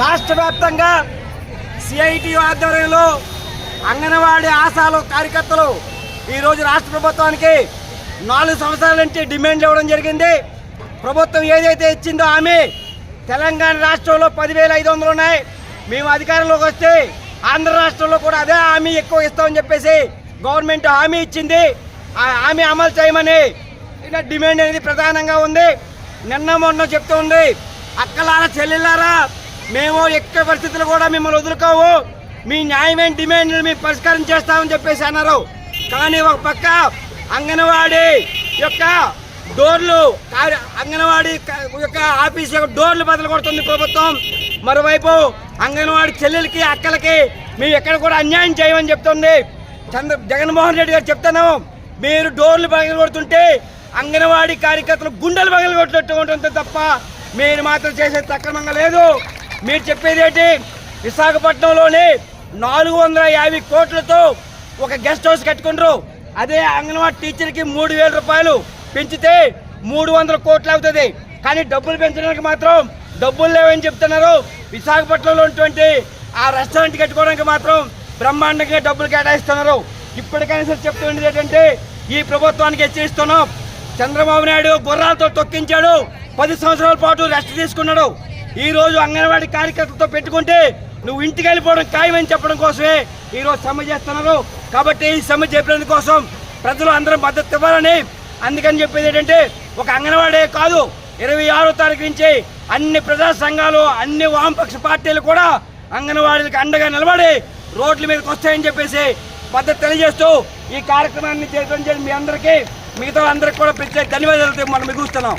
రాష్ట్ర వ్యాప్తంగా సిఐటి ఆధ్వర్యంలో అంగన్వాడీ ఆశాలు కార్యకర్తలు ఈరోజు రాష్ట్ర ప్రభుత్వానికి నాలుగు సంవత్సరాల నుంచి డిమాండ్ ఇవ్వడం జరిగింది. ప్రభుత్వం ఏదైతే ఇచ్చిందో ఆమె తెలంగాణ రాష్ట్రంలో పదివేల ఐదు వందలు ఉన్నాయి. మేము అధికారంలోకి వస్తే ఆంధ్ర రాష్ట్రంలో కూడా అదే హామీ ఎక్కువ ఇస్తామని చెప్పేసి గవర్నమెంట్ హామీ ఇచ్చింది. ఆ హామీ అమలు చేయమని ఇలా డిమాండ్ అనేది ప్రధానంగా ఉంది. నిన్న మొన్న చెప్తూ ఉంది. అక్కలారా చెల్లెళ్ళారా మేము ఎక్కడ పరిస్థితులు కూడా మిమ్మల్ని వదులుకోవు. మీ న్యాయమైన డిమాండ్లు మేము పరిష్కారం చేస్తామని చెప్పేసి అన్నారు. కానీ ఒక పక్క అంగన్వాడీ యొక్క డోర్లు అంగన్వాడీ యొక్క ఆఫీస్ యొక్క డోర్లు బదులు కొడుతుంది ప్రభుత్వం. మరోవైపు అంగన్వాడీ చెల్లెలకి అక్కలకి మేము ఎక్కడ కూడా అన్యాయం చేయమని చెప్తుంది. చంద్ర జగన్మోహన్ రెడ్డి గారు చెప్తాను మీరు డోర్లు పగలు కొడుతుంటే అంగన్వాడీ కార్యకర్తలు గుండెలు పగలు కొట్టినట్టు ఉంటుంది తప్ప మీరు మాత్రం చేసే తక్రమంగా లేదు. మీరు చెప్పేది ఏంటి? విశాఖపట్నంలోని నాలుగు వందల యాభై కోట్లతో ఒక గెస్ట్ హౌస్ కట్టుకుంటారు అదే అంగన్వాడీ టీచర్కి మూడు వేల రూపాయలు పెంచితే మూడు వందల కోట్లు అవుతుంది. కానీ డబ్బులు పెంచడానికి మాత్రం డబ్బులు లేవని చెప్తున్నారు. విశాఖపట్నంలో ఉన్నటువంటి ఆ రెస్టారెంట్ కట్టుకోవడానికి మాత్రం బ్రహ్మాండంగా డబ్బులు కేటాయిస్తున్నారు. ఇప్పటికైనా సరే చెప్తున్నది ఏంటంటే ఈ ప్రభుత్వానికి హెచ్చరిస్తున్నాం. చంద్రబాబు నాయుడు గుర్రాలతో తొక్కించాడు. పది సంవత్సరాల పాటు రెస్ట్ తీసుకున్నాడు. ఈ రోజు అంగన్వాడీ కార్యకర్తలతో పెట్టుకుంటే నువ్వు ఇంటికి వెళ్ళిపోవడం ఖాయమని చెప్పడం కోసమే ఈ రోజు సమ్మె చేస్తున్నారు. కాబట్టి ఈ సమ్మె చెప్పేందుకు కోసం ప్రజలు అందరం మద్దతు ఇవ్వాలని అందుకని చెప్పేది ఏంటంటే ఒక అంగన్వాడే కాదు. ఇరవై ఆరో తారీఖు నుంచి అన్ని ప్రజా సంఘాలు అన్ని వామపక్ష పార్టీలు కూడా అంగన్వాడీలకు అండగా నిలబడి రోడ్ల మీదకి వస్తాయని చెప్పేసి మద్దతు తెలియజేస్తూ ఈ కార్యక్రమాన్ని చేయడం చేసి మీ అందరికీ మిగతా అందరికి కూడా ప్రత్యేక ధన్యవాదాలు మనం మిగుస్తున్నాం.